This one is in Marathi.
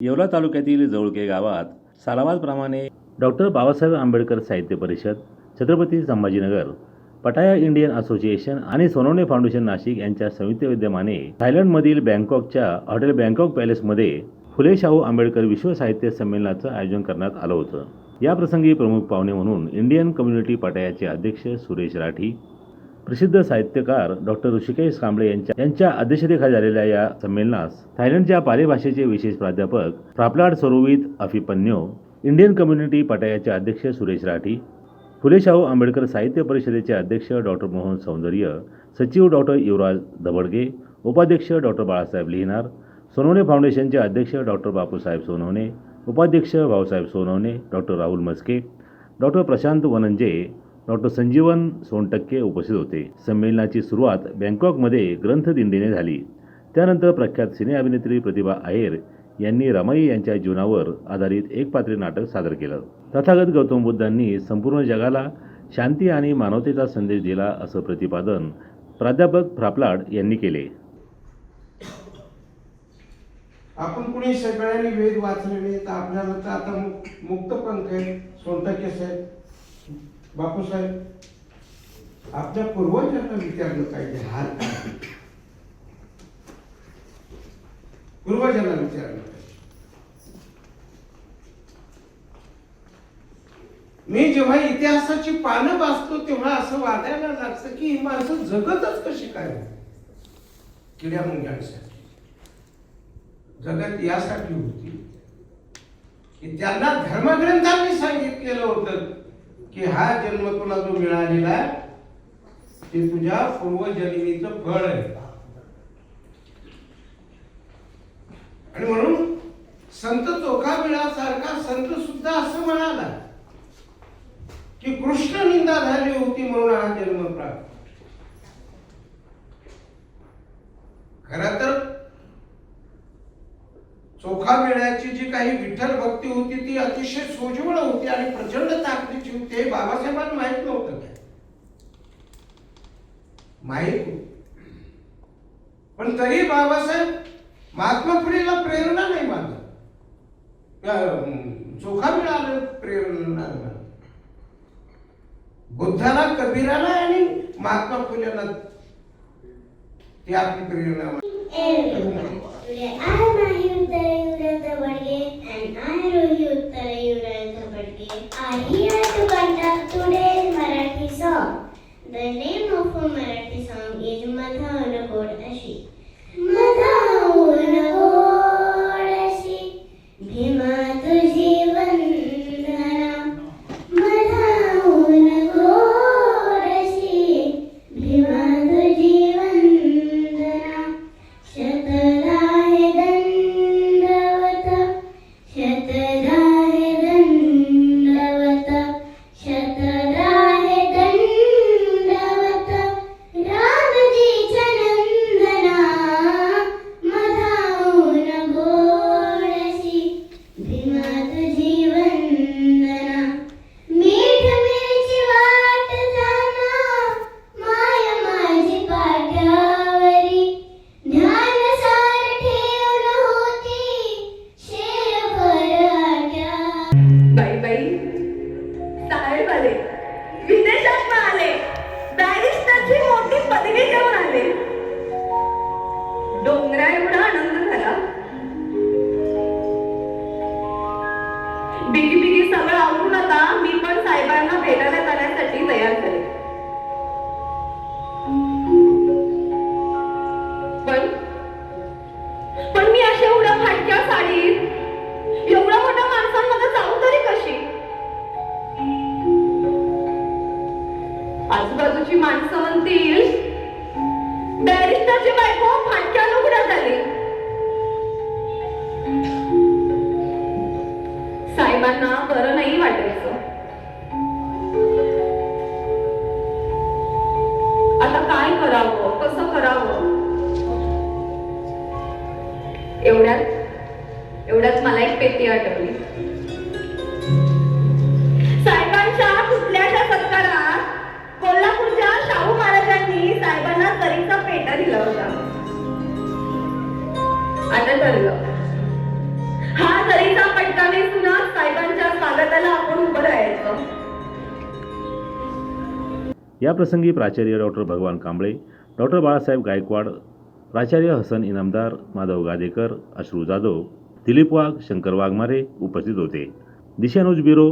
येवला तालुक्यातील जवळके गावात सालाबादप्रमाणे डॉक्टर बाबासाहेब आंबेडकर साहित्य परिषद छत्रपती संभाजीनगर पटाया इंडियन असोसिएशन आणि सोनवणे फाउंडेशन नाशिक यांच्या संयुक्त विद्यमाने थायलंडमधील बँकॉकच्या हॉटेल बँकॉक पॅलेसमध्ये फुले शाहू आंबेडकर विश्व साहित्य संमेलनाचं आयोजन करण्यात आलं होतं. याप्रसंगी प्रमुख पाहुणे म्हणून इंडियन कम्युनिटी पटायाचे अध्यक्ष सुरेश राठी प्रसिद्ध साहित्यकार डॉक्टर ऋषिकेश कांबळे यांच्या यांच्या अध्यक्षतेखाली झालेल्या या संमेलनास थायलंडच्या पारिभाषेचे विशेष प्राध्यापक प्रापलाड स्वरूवित अफिपन्यो इंडियन कम्युनिटी पटायाचे अध्यक्ष सुरेश राठी फुले शाहू आंबेडकर साहित्य परिषदेचे अध्यक्ष डॉक्टर मोहन सौंदर्य सचिव डॉक्टर युवराज दबडगे उपाध्यक्ष डॉक्टर बाळासाहेब लिहिनार सोनवणे फाउंडेशनचे अध्यक्ष डॉक्टर बापूसाहेब सोनवणे उपाध्यक्ष Bhausaheb Sonawane doctor Rahul Maske doctor Prashant Vananje doctor Sanjivan Sontakke उपस्थित होते. संमेलनाची सुरुवात बँकॉकमध्ये ग्रंथदिंडीने झाली. त्यानंतर प्रख्यात सिने अभिनेत्री प्रतिभा आहेर यांनी रमाई यांच्या जीवनावर आधारित एक पात्री नाटक सादर केलं. तथागत गौतम बुद्धांनी संपूर्ण जगाला शांती आणि मानवतेचा संदेश दिला असं प्रतिपादन प्राध्यापक फ्रापलाड यांनी केले. आपण कुणी सगळ्यांनी वेद वाचलेले तर आपल्याला तर आता मुक्त आहे सोनटके साहेब. बापूसाहेब आपल्या पूर्वजांना विचारलं पाहिजे हाल काय? पूर्वजांना विचारलं पाहिजे. मी जेव्हा इतिहासाची पानं वाचतो तेव्हा असं वाटायला लागतं की ही माणसं जगतच कशी काय? किड्या मुंग्यांसाठी. जगत यासाठी होती. की त्यांना धर्मग्रंथांनी सांगितलेलं होतं की हा जन्म तुला जो मिळालेला ते तुझ्या पूर्वजन्मीचं फळ आहे. आणि म्हणून संत चोखा मिळासारखा संत सुद्धा असं म्हणाला की कृष्ण निंदा झाली होती म्हणून हा जन्म प्राप्त. खर तर चोखा मिळण्याची जी काही विठ्ठल भक्ती होती ती अतिशय सोज्वळ होती आणि प्रचंड ताकदीची होती. हे बाबासाहेबांना माहीत नव्हतं काय? माहीत पण तरी बाबासाहेब महात्मा फुलेला प्रेरणा नाही मानत. चोखा मिळालं प्रेरणा बुद्धाला कबीराला आणि महात्मा फुलेला ती आपली प्रेरणा The name of a Marathi song बिगी बिगी सगळं आवरून आता मी पण साहेबांना भेटायला जाण्यासाठी तयार झाले पण पण मी अशा एवढ्या फाटक्या साडीत एवढ्या मोठ्या माणसांमध्ये जाऊ तरी कशी? आजूबाजूची माणसं म्हणतील बॅरिस्टरची बायको फाटक्या लुगड्यात आली साहेबांना बरं नाही वाटायचं. आता काय करावं? कसं करावं? एवढ्यात एवढ्यात मला एक पेटी आठवली. याप्रसंगी प्राचार्य डॉक्टर भगवान कांबळे डॉक्टर बाळासाहेब गायकवाड प्राचार्य हसन इनामदार माधव गादेकर अश्रू जाधव दिलीप वाघ शंकर वाघमारे उपस्थित होते. दिशानुज ब्युरो